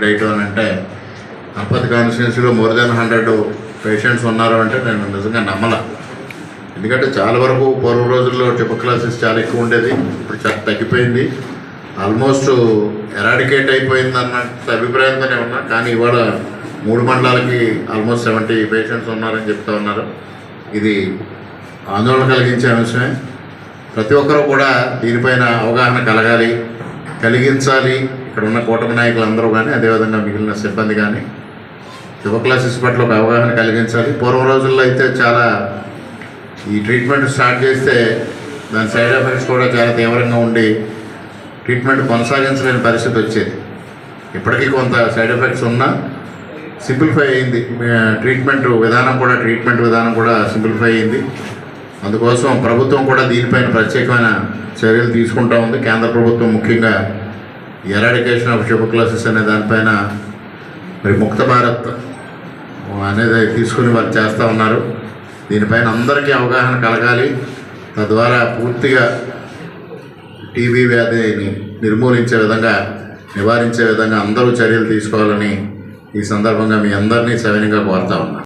Diet అని అంటే అప్పటి కాన్స్టిట్యున్సీలో మోర్ దెన్ హండ్రెడ్ పేషెంట్స్ ఉన్నారు అంటే నేను నిజంగా నమ్మల. ఎందుకంటే చాలా వరకు పూర్వ రోజుల్లో ట్యూబర్క్లాసిస్ చాలా ఎక్కువ ఉండేది ఇప్పుడు చాలా తగ్గిపోయింది. ఆల్మోస్ట్ ఎరాడికేట్ అయిపోయింది అన్న అభిప్రాయంతోనే ఉన్నా కానీ ఇవాళ మూడు మండలాలకి ఆల్మోస్ట్ సెవెంటీ పేషెంట్స్ ఉన్నారని చెప్తా ఉన్నారు. ఇది ఆందోళన కలిగించే అంశమే. ప్రతి ఒక్కరూ కూడా దీనిపైన అవగాహన కలగాలి. కలిగించాలి. ఇక్కడ ఉన్న కూటమి నాయకులందరూ కానీ అదేవిధంగా మిగిలిన సిబ్బంది కానీ యువ క్లాసెస్ పట్ల ఒక అవగాహన కలిగించాలి. పూర్వం రోజుల్లో అయితే చాలా ఈ ట్రీట్మెంట్ స్టార్ట్ చేస్తే దాని సైడ్ ఎఫెక్ట్స్ కూడా చాలా తీవ్రంగా ఉండి ట్రీట్మెంట్ కొనసాగించలేని పరిస్థితి వచ్చేది. ఇప్పటికీ కొంత సైడ్ ఎఫెక్ట్స్ ఉన్నా సింప్లిఫై అయింది. ట్రీట్మెంట్ విధానం కూడా ట్రీట్మెంట్ విధానం కూడా సింప్లిఫై అయింది. అందుకోసం ప్రభుత్వం కూడా దీనిపైన ప్రత్యేకమైన చర్యలు తీసుకుంటా ఉంది. కేంద్ర ప్రభుత్వం ముఖ్యంగా ఎరాడికేషన్ ఆఫ్ ట్యూబర్క్లోసిస్ అనే దానిపైన మరి ముక్త భారత్ అనేది తీసుకుని వారు చేస్తూ ఉన్నారు. దీనిపైన అందరికీ అవగాహన కలగాలి. తద్వారా పూర్తిగా టీబీ వ్యాధిని నిర్మూలించే విధంగా నివారించే విధంగా అందరూ చర్యలు తీసుకోవాలని ఈ సందర్భంగా మీ అందరినీ సవినీయంగా కోరుతా ఉన్నాను